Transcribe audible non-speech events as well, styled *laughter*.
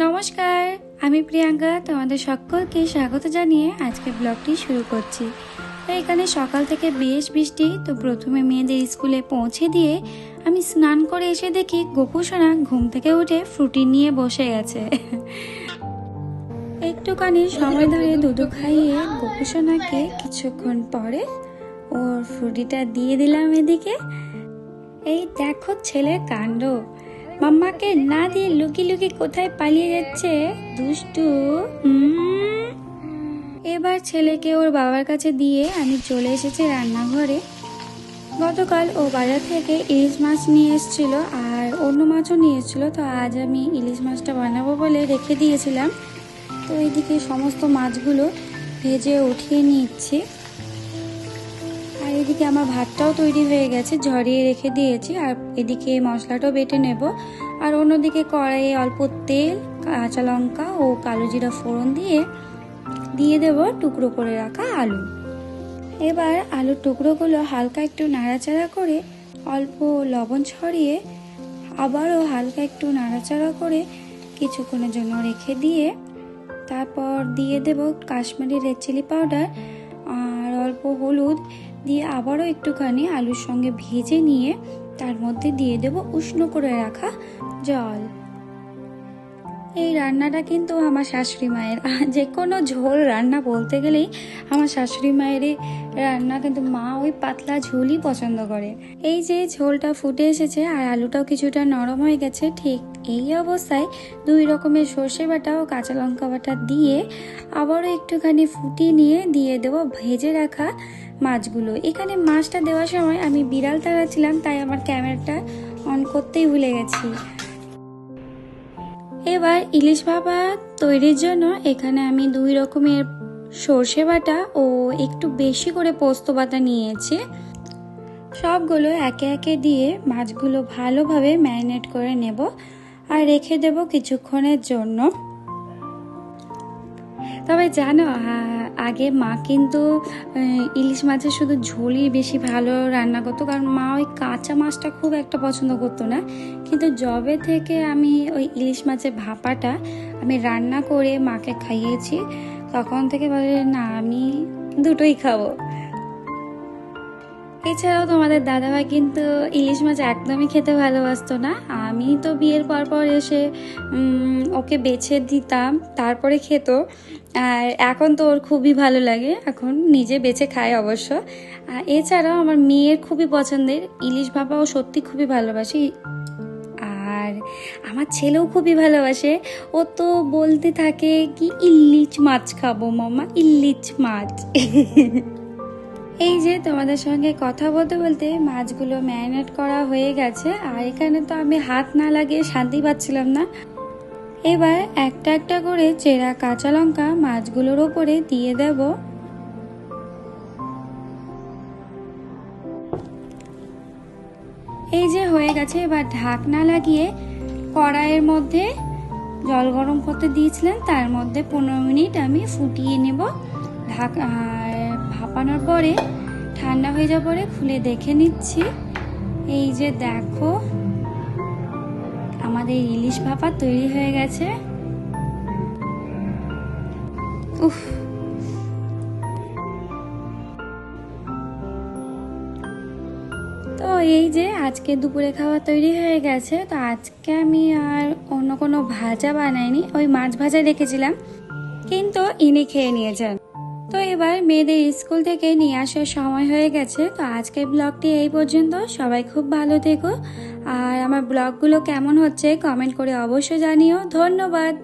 নমস্কার, আমি প্রিয়াঙ্কা, তোমাদের সকলকে স্বাগত জানিয়ে আজকে ব্লগটি শুরু করছি। এখানে সকাল থেকে বেশ বৃষ্টি, তো প্রথমে মেয়েদের স্কুলে পৌঁছে দিয়ে আমি স্নান করে এসে দেখি গোপুসোনা ঘুম থেকে উঠে ফ্রুটি নিয়ে বসে গেছে একটুখানি সময় ধরে দুধু খাইয়ে গোপুসোনাকে কিছুক্ষণ পরে ওর ফ্রুটিটা দিয়ে দিলাম এদিকে। এই দেখো ছেলের কাণ্ড। মাম্মাকে না দিয়ে লুকি লুকি কোথায় পালিয়ে যাচ্ছে? দুষ্টু এবার ছেলেকে ওর বাবার কাছে দিয়ে আমি চলে এসেছি রান্নাঘরে। গতকাল ও বাজার থেকে ইলিশ মাছ নিয়ে এসেছিল আর অন্য মাছও নিয়ে এসেছিল, তো আজ আমি ইলিশ মাছটা বানাবো বলে রেখে দিয়েছিলাম। তো এইদিকে সমস্ত মাছগুলো ভেজে উঠিয়ে নিচ্ছি। আর এদিকে আমার ভাতটাও তৈরি হয়ে গেছে, ঝরিয়ে রেখে দিয়েছি। আর এদিকে মশলাটাও বেটে নেব। আর অন্যদিকে কড়াইয়ে অল্প তেল, কাঁচা লঙ্কা ও কালো জিরা ফোড়ন দিয়ে দিয়ে দেব টুকরো করে রাখা আলু। এবার আলুর টুকরোগুলো হালকা একটু নাড়াচাড়া করে অল্প লবণ ছড়িয়ে আবারও হালকা একটু নাড়াচাড়া করে কিছুক্ষণের জন্য রেখে দিয়ে, তারপর দিয়ে দেব কাশ্মীরি রেড চিলি পাউডার। অল্প হলুদ দিয়ে আবারও একটুখানি আলুর সঙ্গে ভেজে নিয়ে তার মধ্যে দিয়ে দেব উষ্ণ করে রাখা জল। এই রান্নাটা কিন্তু আমার শাশুড়ি মায়ের। যে কোনো ঝোল রান্না বলতে গেলেই আমার শাশুড়ি মায়ের রান্না কিন্তু মা ওই পাতলা ঝোলই পছন্দ করে। এই যে ঝোলটা ফুটে এসেছে আর আলুটাও কিছুটা নরম হয়ে গেছে, ঠিক এই অবস্থায় দুই রকমের সর্ষে বাটা ও কাঁচা লঙ্কা বাটা দিয়ে আবারও একটুখানি ফুটিয়ে নিয়ে দিয়ে দেবো ভেজে রাখা মাছগুলো। এখানে মাছটা দেওয়ার সময় আমি বিড়াল তাড়াচ্ছিলাম, তাই আমার ক্যামেরাটা অন করতেই ভুলে গেছি। এবার ইলিশ ভাপা তৈরির জন্য এখানে আমি দুই রকমের সর্ষে বাটা ও একটু বেশি করে পোস্ত বাটা নিয়েছি। সবগুলো একে একে দিয়ে মাছগুলো ভালোভাবে ম্যারিনেট করে নেব। আর রেখে দেব কিছুক্ষণের জন্য। তবে জানো আগে মা কিন্তু ইলিশ মাছের শুধু ঝোলই বেশি ভালো রান্না করতো, কারণ মা ওই কাঁচা মাছটা খুব একটা পছন্দ করতো না। কিন্তু জবে থেকে আমি ওই ইলিশ মাছের ভাপাটা আমি রান্না করে মাকে খাইয়েছি, তখন থেকে বলে, না, আমি দুটোই খাব। এছাড়াও তোমাদের দাদাভাই কিন্তু ইলিশ মাছ একদমই খেতে ভালোবাসতো না। আমি তো বিয়ের পর পর এসে ওকে বেছে দিতাম, তারপরে খেত। আর এখন তো ওর খুবই ভালো লাগে, এখন নিজে বেছে খায় অবশ্য। এছাড়াও আমার মেয়ের খুবই পছন্দের, ইলিশ ভাপাও সত্যি খুবই ভালোবাসি। আর আমার ছেলেও খুবই ভালোবাসে। ও তো বলতে থাকে কি, ইলিশ মাছ খাব মামা, ইলিশ মাছ। *laughs* এই যে তোমাদের সঙ্গে কথা বলতে বলতে মাছগুলো ম্যারিনেট করা হয়ে গেছে, আর এখানে তো আমি হাত না লাগিয়ে শান্তি পাচ্ছিলাম না। এবার একটা একটা করে চেরা কাঁচা লঙ্কা মাছগুলোর ওপরে দিয়ে দেব। এই যে হয়ে গেছে, এবার ঢাকনা লাগিয়ে কড়াইয়ের মধ্যে জল গরম করতে দিয়েছিলেন তার মধ্যে পনেরো মিনিট আমি ফুটিয়ে নেব। ঢাক ভাপানোর পরে ঠান্ডা হয়ে যাওয়ার পরে খুলে দেখে নিচ্ছি। এই যে দেখো, আমাদের ইলিশ ভাপা তৈরি হয়ে গেছে। উফ। তো এই যে আজকে দুপুরে খাওয়া তৈরি হয়ে গেছে, তো আজকে আমি আর অন্য কোনো ভাজা বানাইনি, ওই মাছ ভাজা রেখেছিলাম। কিন্তু ইনি খেয়ে নিয়েছেন। তো এবার মেয়েদের স্কুল থেকে নিয়ে আসার সময় হয়ে গেছে। তো আজকের ব্লগটি এই পর্যন্ত। সবাই খুব ভালো থেকো। আর আমার ব্লগগুলো কেমন হচ্ছে কমেন্ট করে অবশ্যই জানিও। ধন্যবাদ।